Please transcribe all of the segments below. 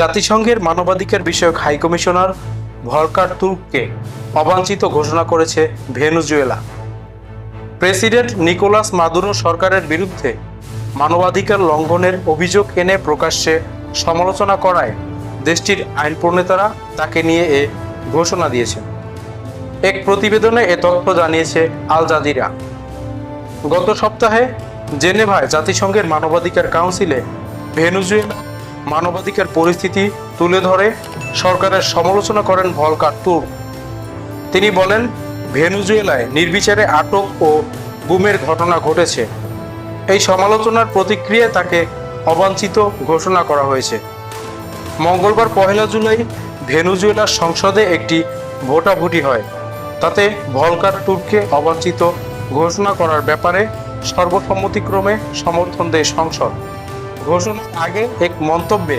জাতিসংঘের মানবাধিকার বিষয়ক হাই কমিশনার ভলকার তুর্ককে অবাঞ্ছিত ঘোষণা করেছে ভেনুজুয়েলা। প্রেসিডেন্ট নিকোলাস মাদুরো সরকারের বিরুদ্ধে মানবাধিকার লঙ্ঘনের অভিযোগ এনে প্রকাশ্যে সমালোচনা করায় দেশটির আইন প্রণেতারা তাকে নিয়ে এ ঘোষণা দিয়েছেন। এক প্রতিবেদনে এ তথ্য জানিয়েছে আল জাজিরা। গত সপ্তাহে জেনেভায় জাতিসংঘের মানবাধিকার কাউন্সিলে ভেনুজুয়েলা মানবাধিকার পরিস্থিতি তুলে ধরে, সরকারের সমালোচনা করেন ভলকার তুর্ক। তিনি বলেন, ভেনুজুয়েলায় নির্বিচারে আটক ও গুমের ঘটনা ঘটেছে। এই সমালোচনার প্রতিক্রিয়ায় তাকে অবাঞ্ছিত ঘোষণা করা হয়েছে। মঙ্গলবার পহেলা জুলাই ভেনুজুয়েলার সংসদে একটি ভোটাভুটি হয়। তাতে ভলকার তুর্ককে অবাঞ্ছিত ঘোষণা করার ব্যাপারে সর্বসম্মতিক্রমে সমর্থন দেয় সংসদ। ঘোষণার আগে এক মন্তব্যে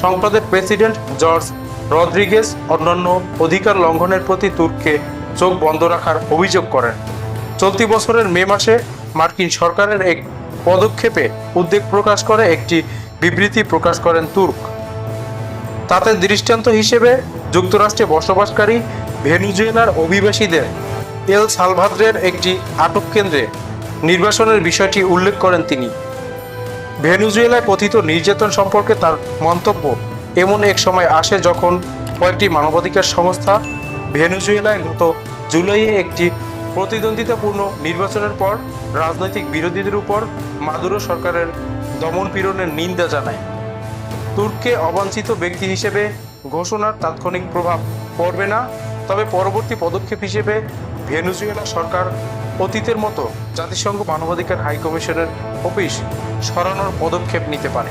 সংসদের প্রেসিডেন্ট জর্জ রদ্রিগেজ অন্যান্য অধিকার লঙ্ঘনের প্রতি তুর্ককে চোখ বন্ধ রাখার অভিযোগ করেন। চলতি বছরের মে মাসে মার্কিন সরকারের এক পদক্ষেপে উদ্বেগ প্রকাশ করে একটি বিবৃতি প্রকাশ করেন তুর্ক। তাতে দৃষ্টান্ত হিসেবে যুক্তরাষ্ট্রে বসবাসকারী ভেনুজুয়েলার অভিবাসীদের এল সালভাদ্রের একটি আটক কেন্দ্রে নির্বাসনের বিষয়টি উল্লেখ করেন তিনি। ভেনুজুয়েলায় কথিত নির্যাতন সম্পর্কে তার মন্তব্য এমন এক সময় আসে যখন কয়েকটি মানবাধিকার সংস্থা ভেনুজুয়েলায় গত জুলাইয়ে একটি প্রতিদ্বন্দ্বিতাপূর্ণ নির্বাচনের পর রাজনৈতিক বিরোধীদের উপর মাদুরো সরকারের দমন পীড়নের নিন্দা জানায়। তুর্ককে অবাঞ্ছিত ব্যক্তি হিসেবে ঘোষণার তাৎক্ষণিক প্রভাব পড়বে না। তবে পরবর্তী পদক্ষেপ হিসেবে ভেনুজুয়েলা সরকার অতীতের মতো জাতিসংঘ মানবাধিকার হাইকমিশনের অফিস সরানোর পদক্ষেপ নিতে পারে।